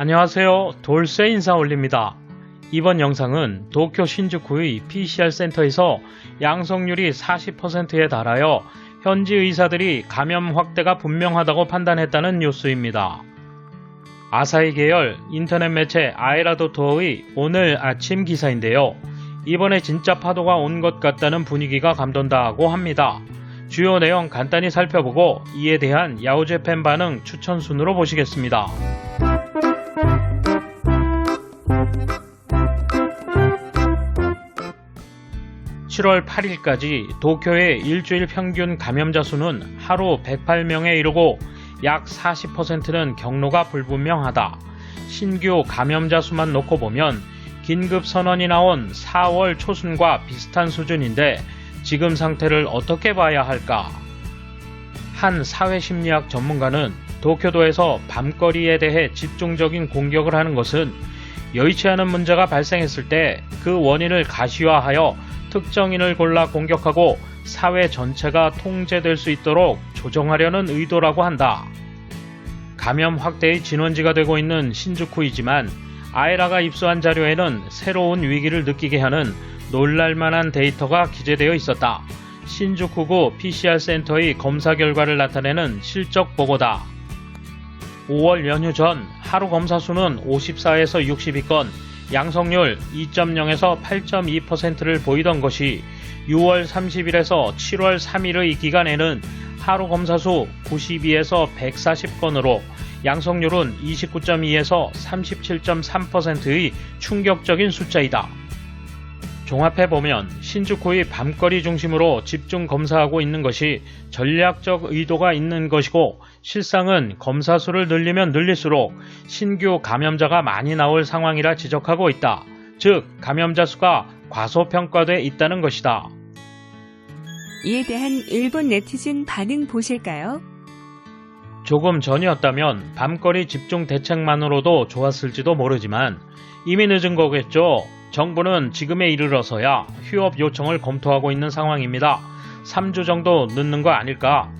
안녕하세요. 돌쇠 인사 올립니다. 이번 영상은 도쿄 신주쿠의 PCR 센터에서 양성률이 40%에 달하여 현지 의사들이 감염 확대가 분명하다고 판단했다는 뉴스입니다. 아사히 계열 인터넷 매체 아이라도토의 오늘 아침 기사인데요. 이번에 진짜 파도가 온 것 같다는 분위기가 감돈다고 합니다. 주요 내용 간단히 살펴보고 이에 대한 야오제 팬 반응 추천 순으로 보시겠습니다. 7월 8일까지 도쿄의 일주일 평균 감염자 수는 하루 108명에 이르고 약 40%는 경로가 불분명하다. 신규 감염자 수만 놓고 보면 긴급 선언이 나온 4월 초순과 비슷한 수준인데 지금 상태를 어떻게 봐야 할까? 한 사회심리학 전문가는 도쿄도에서 밤거리에 대해 집중적인 공격을 하는 것은 여의치 않은 문제가 발생했을 때 그 원인을 가시화하여 특정인을 골라 공격하고 사회 전체가 통제될 수 있도록 조정하려는 의도라고 한다. 감염 확대의 진원지가 되고 있는 신주쿠이지만 아에라가 입수한 자료에는 새로운 위기를 느끼게 하는 놀랄만한 데이터가 기재되어 있었다. 신주쿠구 PCR 센터의 검사 결과를 나타내는 실적 보고다. 5월 연휴 전 하루 검사 수는 54에서 62건, 양성률 2.0에서 8.2%를 보이던 것이 6월 30일에서 7월 3일의 기간에는 하루 검사 수 92에서 140건으로 양성률은 29.2에서 37.3%의 충격적인 숫자이다. 종합해보면 신주쿠의 밤거리 중심으로 집중 검사하고 있는 것이 전략적 의도가 있는 것이고 실상은 검사 수를 늘리면 늘릴수록 신규 감염자가 많이 나올 상황이라 지적하고 있다. 즉, 감염자 수가 과소평가돼 있다는 것이다. 이에 대한 일본 네티즌 반응 보실까요? 조금 전이었다면 밤거리 집중 대책만으로도 좋았을지도 모르지만 이미 늦은 거겠죠. 정부는 지금에 이르러서야 휴업 요청을 검토하고 있는 상황입니다. 3주 정도 늦는 거 아닐까?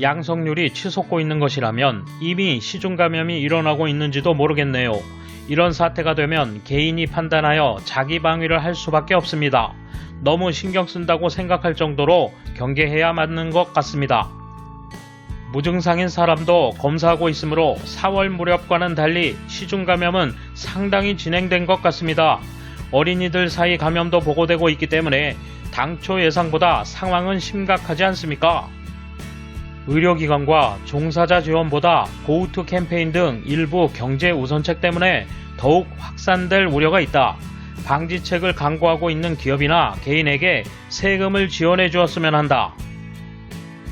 양성률이 치솟고 있는 것이라면 이미 시중 감염이 일어나고 있는지도 모르겠네요. 이런 사태가 되면 개인이 판단하여 자기 방위를 할 수밖에 없습니다. 너무 신경 쓴다고 생각할 정도로 경계해야 맞는 것 같습니다. 무증상인 사람도 검사하고 있으므로 4월 무렵과는 달리 시중 감염은 상당히 진행된 것 같습니다. 어린이들 사이 감염도 보고되고 있기 때문에 당초 예상보다 상황은 심각하지 않습니까? 의료기관과 종사자 지원보다 고우투 캠페인 등 일부 경제 우선책 때문에 더욱 확산될 우려가 있다. 방지책을 강구하고 있는 기업이나 개인에게 세금을 지원해 주었으면 한다.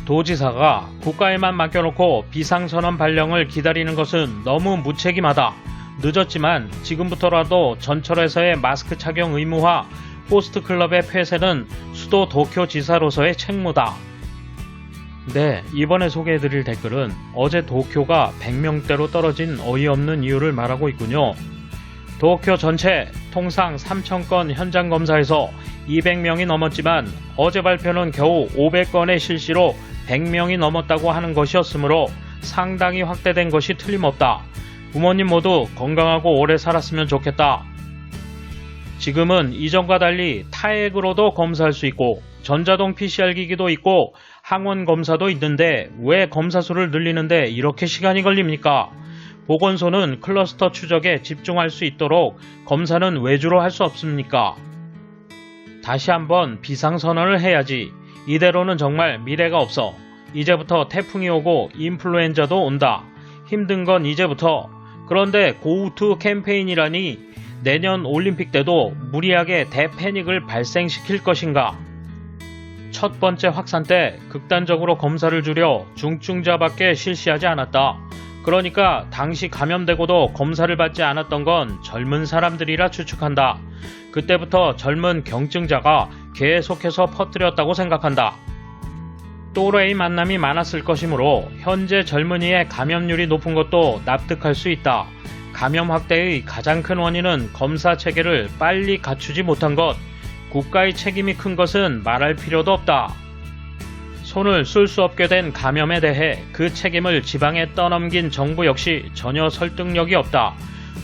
도지사가 국가에만 맡겨놓고 비상선언 발령을 기다리는 것은 너무 무책임하다. 늦었지만 지금부터라도 전철에서의 마스크 착용 의무화, 호스트클럽의 폐쇄는 수도 도쿄 지사로서의 책무다. 네, 이번에 소개해드릴 댓글은 어제 도쿄가 100명대로 떨어진 어이없는 이유를 말하고 있군요. 도쿄 전체 통상 3,000건 현장 검사에서 200명이 넘었지만 어제 발표는 겨우 500건의 실시로 100명이 넘었다고 하는 것이었으므로 상당히 확대된 것이 틀림없다. 부모님 모두 건강하고 오래 살았으면 좋겠다. 지금은 이전과 달리 타액으로도 검사할 수 있고 전자동 PCR 기기도 있고 항원 검사도 있는데 왜 검사 수를 늘리는데 이렇게 시간이 걸립니까? 보건소는 클러스터 추적에 집중할 수 있도록 검사는 외주로 할 수 없습니까? 다시 한번 비상선언을 해야지. 이대로는 정말 미래가 없어. 이제부터 태풍이 오고 인플루엔자도 온다. 힘든 건 이제부터. 그런데 고우투 캠페인이라니 내년 올림픽 때도 무리하게 대패닉을 발생시킬 것인가? 첫 번째 확산 때 극단적으로 검사를 줄여 중증자밖에 실시하지 않았다. 그러니까 당시 감염되고도 검사를 받지 않았던 건 젊은 사람들이라 추측한다. 그때부터 젊은 경증자가 계속해서 퍼뜨렸다고 생각한다. 또래의 만남이 많았을 것이므로 현재 젊은이의 감염률이 높은 것도 납득할 수 있다. 감염 확대의 가장 큰 원인은 검사 체계를 빨리 갖추지 못한 것. 국가의 책임이 큰 것은 말할 필요도 없다. 손을 쓸 수 없게 된 감염에 대해 그 책임을 지방에 떠넘긴 정부 역시 전혀 설득력이 없다.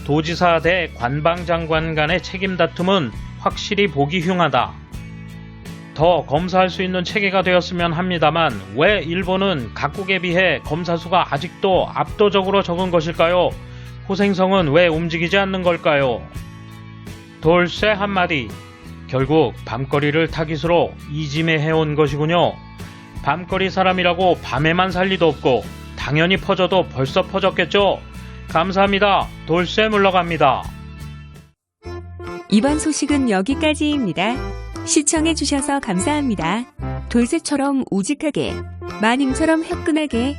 도지사 대 관방장관 간의 책임 다툼은 확실히 보기 흉하다. 더 검사할 수 있는 체계가 되었으면 합니다만 왜 일본은 각국에 비해 검사 수가 아직도 압도적으로 적은 것일까요? 호생성은 왜 움직이지 않는 걸까요? 돌쇠 한마디. 결국 밤거리를 타깃으로 이짐해해온 것이군요. 밤거리 사람이라고 밤에만 살 리도 없고 당연히 퍼져도 벌써 퍼졌겠죠. 감사합니다. 돌쇠 물러갑니다. 이번 소식은 여기까지입니다. 시청해주셔서 감사합니다. 돌쇠처럼 우직하게, 마님처럼 화끈하게